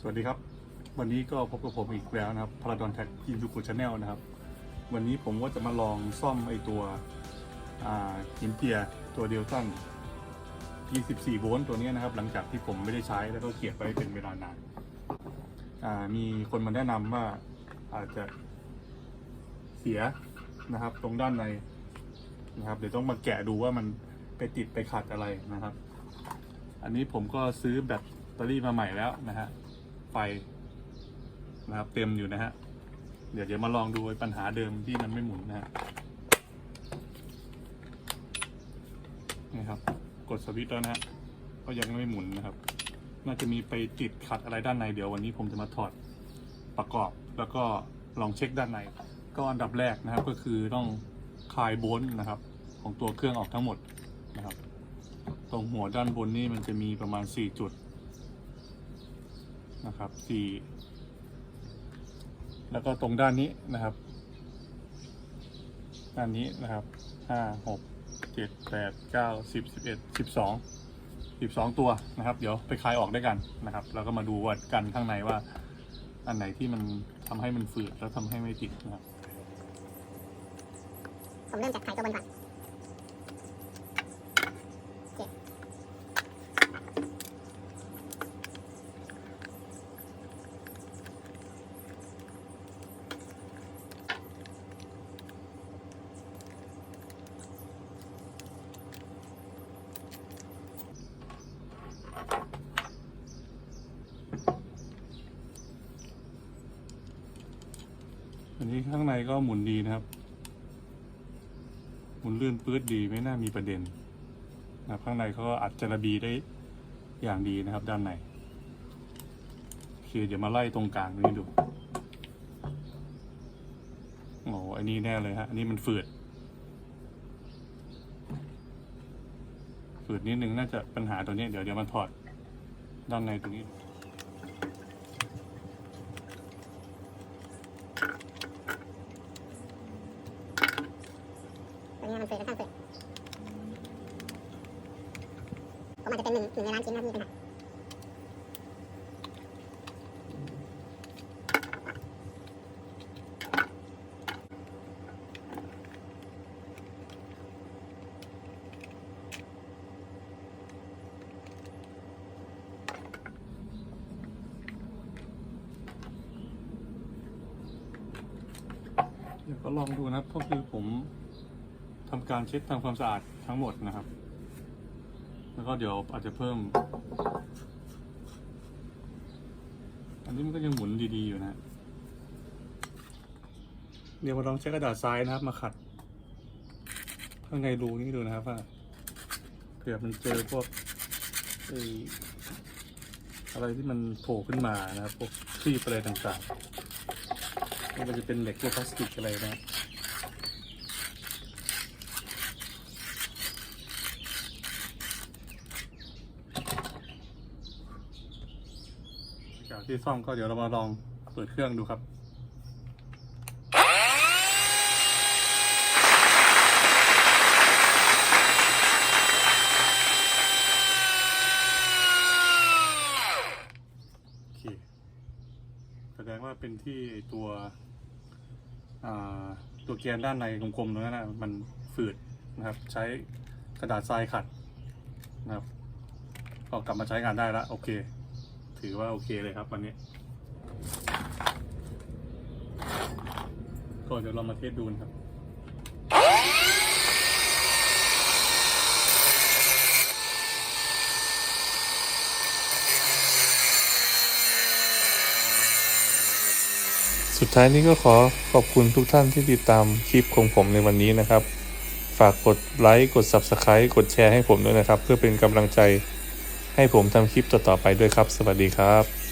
สวัสดีครับ วันนี้ก็พบกับผมอีกแล้วนะครับพาราดอนแท็กยินดูกูชาแนลนะครับ วันนี้ผมก็จะมาลองซ่อมไอตัวหินเจียตัวเดียวตัน24โวลต์ตัวนี้นะครับ หลังจากที่ผมไม่ได้ใช้แล้วก็เก็บไว้เป็นเวลานานมีคนมาแนะนำว่าอาจจะเสียนะครับ ตรงด้านในนะครับ เดี๋ยวต้องมาแกะดูว่ามันไปติดไปขัดอะไรนะครับ อันนี้ผมก็ซื้อแบตเตอรี่มาใหม่แล้วนะฮะ ไฟนะครับเต็มอยู่นะฮะเดี๋ยวจะมาลองดูปัญหาเดิมที่มันไม่หมุนนะฮะนี่ครับ กดสวิตช์แล้วนะฮะก็ยังไม่หมุนนะครับ น่าจะมีไปติดขัดอะไรด้านในเดี๋ยววันนี้ผมจะมาถอดประกอบแล้วก็ลองเช็คด้านใน ก็อันดับแรกนะครับก็คือต้องคลายโบลต์นะครับ ของตัวเครื่องออกทั้งหมดนะครับ ตรงหัวด้านบนนี่มันจะมีประมาณ 4 จุด นะครับ4แล้วก็ตรงด้านนี้นะครับ ด้านนี้นะครับ5 6 7 8 9 10 11 12 12ตัวนะครับ เดี๋ยวไปคลายออกด้วยกันนะครับ แล้วก็มาดูวัดกันข้างในว่า อันไหนที่มันทำให้มันฝืดแล้วทำให้ไม่ติดนะครับผมเริ่มจากไข่ตัวบนก่อน อันนี้ข้างในก็หมุนดีนะครับ หมุนลื่นปื๊ดดีไม่น่ามีประเด็นนะครับข้างในเขาก็อัดจระบีได้อย่างดีนะครับ ด้านในโอเคเดี๋ยวมาไล่ตรงกลางนี้ดูโอ้โหอันนี้แน่เลยฮะอันนี้มันฝืดฝืดนิดนึงน่าจะปัญหาตัวนี้เดี๋ยวเดี๋ยวมาถอดด้านในตรงนี้ ตัวนี้มันเฟดค่อนข้างเฟดผมอาจจะเป็นหนึ่งหนึ่งในล้านชิ้นนะที่มีปัญหาเดี๋ยวก็ลองดูนะครับก็คือผม ทำการเช็ดทำความสะอาดทั้งหมดนะครับ แล้วก็เดี๋ยวอาจจะเพิ่ม อันนี้มันก็ยังหมุนดีๆอยู่นะ เดี๋ยวมาลองใช้กระดาษทรายนะครับ มาขัดข้างในรูนี้ดูนะครับว่าเผื่อมันเจอพวกอะไรที่มันโผล่ขึ้นมานะครับพวกครีบอะไรต่างๆม่ว่าจะเป็นเหล็กพวกพลาสติกอะไรนะ จากที่ซ่อมก็เดี๋ยวเรามาลองเปิดเครื่องดูครับแสดงว่าเป็นที่ตัวตัวแกนด้านในกลมๆตรงนั้นนะมันฝืดนะครับ ใช้กระดาษทรายขัดนะครับก็กลับมาใช้งานได้แล้วโอเค ถือว่าโอเคเลยครับวันนี้ ก็เดี๋ยวเรามาเทสดูนะครับสุดท้ายนี้ก็ขอขอบคุณทุกท่านที่ติดตามคลิปของผมในวันนี้นะครับ ฝากกดไลค์ กด Subscribe กดแชร์ให้ผมด้วยนะครับ เพื่อเป็นกำลังใจ ให้ผมทำคลิปต่อๆไปด้วยครับ สวัสดีครับ